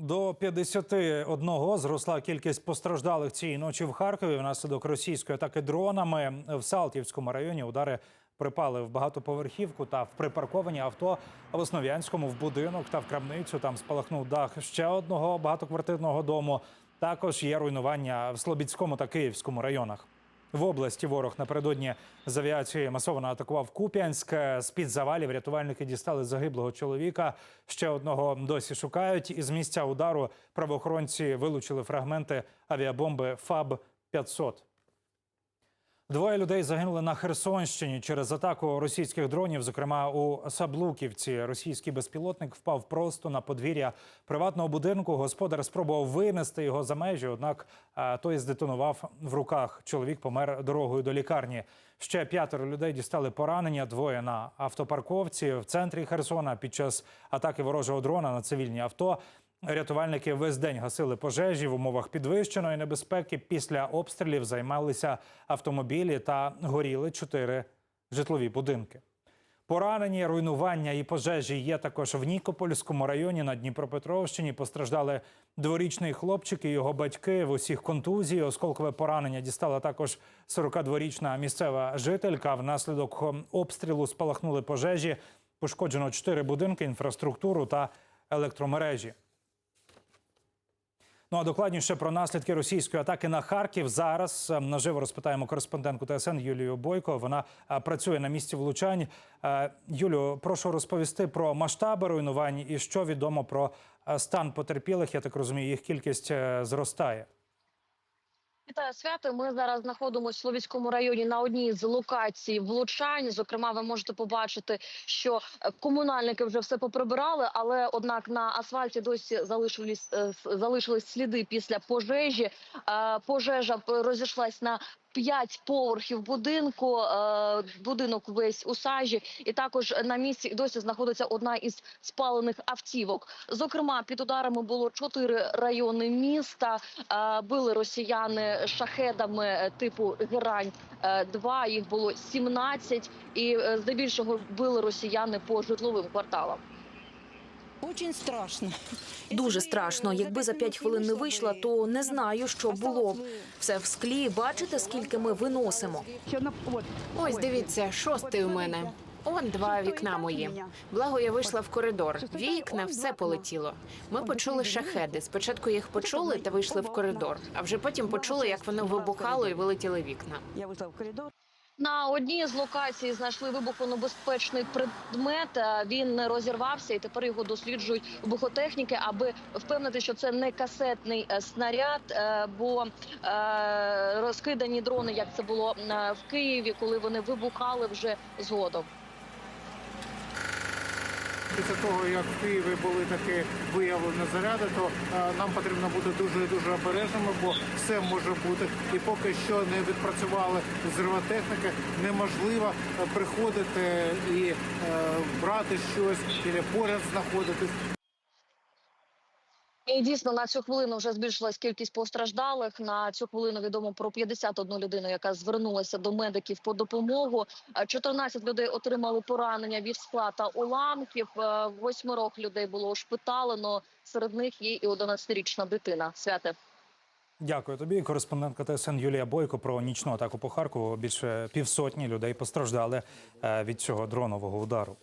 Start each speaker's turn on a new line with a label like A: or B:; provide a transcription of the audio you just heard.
A: До 51 зросла кількість постраждалих цієї ночі в Харкові внаслідок російської атаки дронами. В Салтівському районі удари припали в багатоповерхівку та в припарковані авто. А в Основ'янському в будинок та в крамницю там спалахнув дах ще одного багатоквартирного дому. Також є руйнування в Слобідському та Київському районах. В області ворог напередодні з авіації масово атакував Куп'янськ. З під завалів рятувальники дістали загиблого чоловіка. Ще одного досі шукають. Із місця удару правоохоронці вилучили фрагменти авіабомби ФАБ 500 Двоє людей загинули на Херсонщині через атаку російських дронів. Зокрема, у Саблуківці російський безпілотник впав просто на подвір'я приватного будинку. Господар спробував винести його за межі, однак а, той здетонував в руках. Чоловік помер дорогою до лікарні. Ще п'ятеро людей дістали поранення. Двоє на автопарковці в центрі Херсона під час атаки ворожого дрона на цивільні авто. Рятувальники весь день гасили пожежі в умовах підвищеної небезпеки. Після обстрілів займалися автомобілі та горіли чотири житлові будинки. Поранені, руйнування і пожежі є також в Нікопольському районі на Дніпропетровщині. Постраждали дворічний хлопчик і його батьки в усіх контузії. Осколкове поранення дістала також 42-річна місцева жителька. Внаслідок обстрілу спалахнули пожежі. Пошкоджено чотири будинки, інфраструктуру та електромережі. Ну а докладніше про наслідки російської атаки на Харків зараз е, наживо розпитаємо кореспондентку ТСН Юлію Бойко. Вона е, працює на місці влучань. Е, Юлю, прошу розповісти про масштаби руйнувань і що відомо про стан потерпілих. Я так розумію, їх кількість зростає.
B: Вітаю свято. Ми зараз знаходимося в словіському районі на одній з локацій влучань. Зокрема, ви можете побачити, що е, комунальники вже все поприбирали, але однак на асфальті досі залишились е, залишились сліди після пожежі. Е, Пожежа розійшлась на П'ять поверхів будинку, е, будинок весь у сажі, і також на місці досі знаходиться одна із спалених автівок. Зокрема, під ударами було чотири райони міста. Е, Били росіяни шахедами е, типу Герань 2 Їх було 17, і здебільшого били росіяни по житловим кварталам.
C: Очень страшно.
D: Дуже страшно. Якби за п'ять хвилин не вийшла, то не знаю, що було б. Все в склі. Бачите, скільки ми виносимо.
E: Ось дивіться, шостий у мене. Он два вікна мої. Благо я вийшла в коридор. Вікна, все полетіло. Ми почули шахеди. Спочатку їх почули та вийшли в коридор, а вже потім почули, як воно вибухало і вилетіли вікна.
C: Я вышла в коридор.
B: На одній з локацій знайшли вибухонебезпечний предмет. Е, Він не розірвався, і тепер його досліджують вибухотехніки, аби впевнити, що це не касетний е, снаряд, е, бо розкидані дрони, як це було в Києві, коли вони вибухали вже згодом.
F: Після того, як в Києві були такі виявлені заряди, то е, нам потрібно бути дуже дуже обережними, бо все може бути. І поки що не відпрацювали зривотехніки, неможливо е, приходити і е, брати щось, чи поряд знаходитись.
B: І дійсно на цю хвилину вже збільшилась кількість постраждалих. На цю хвилину відомо про 51 людину, яка звернулася до медиків по допомогу. Е, 14 людей отримали поранення від скла та уламків. Е, Восьмерох людей було ушпиталено. Серед них є і 11-річна дитина. Святе.
A: Дякую тобі. Кореспондентка ТСН Юлія Бойко про нічну атаку по Харкову. Більше півсотні людей постраждали е, від цього дронового удару.